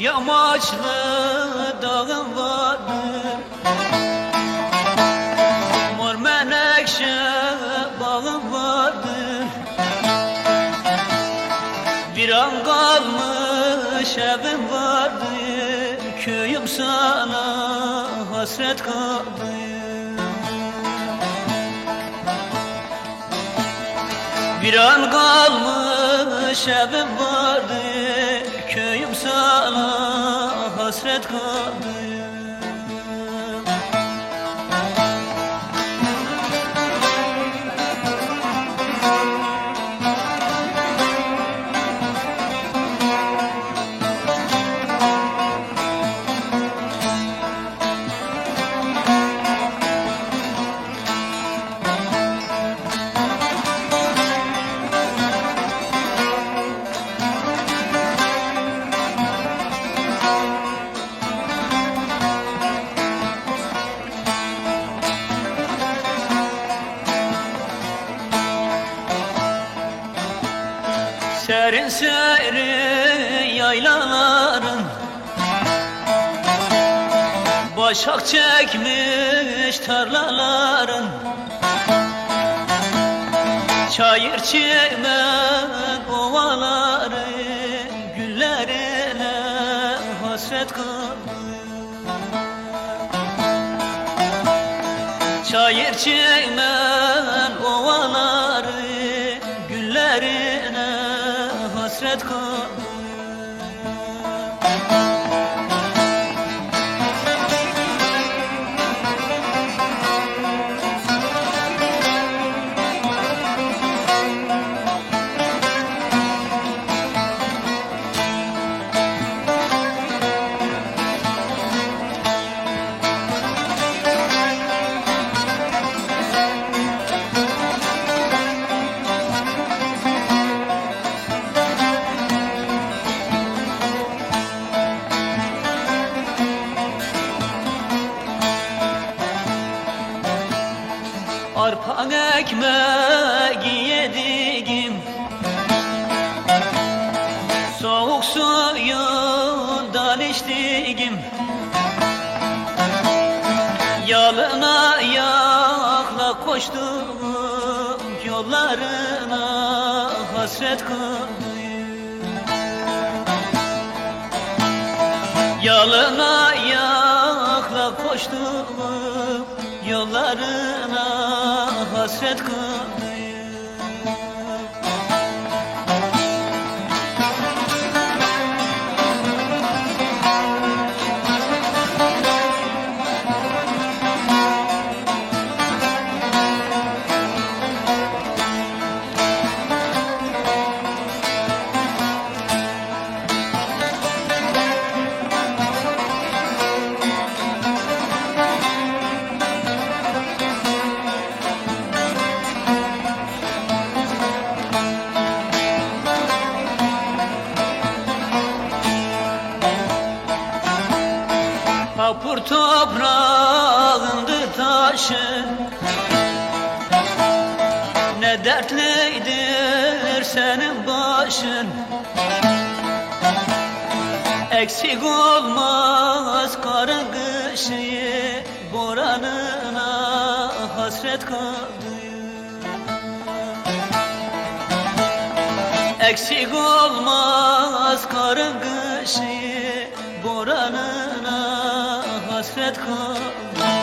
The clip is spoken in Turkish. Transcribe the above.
yamaçlı dağım vardır. Mor menekşe bağım vardır. Bir an kalmış evim vardır. Köyüm sana hasret kaldı Bir an kalmış evim vardı Köyüm sana hasret kaldı Serin serin yaylaların Başak çekmiş tarlaların Çayır çimen ovaları Güllerine hasret kaldı Çayır çimen hasret ekmeği yedim Soğuk suyundan içtim Yalın ayakla koştum Yollarına hasret kaldım Yalın ayakla koştum Yollarına hasret toprağındı taşı Ne dertlidir senin başın. Eksik olmaz karın kışı Boranına hasret kaldı Eksik olmaz karın kışı Boranına hasret kaldı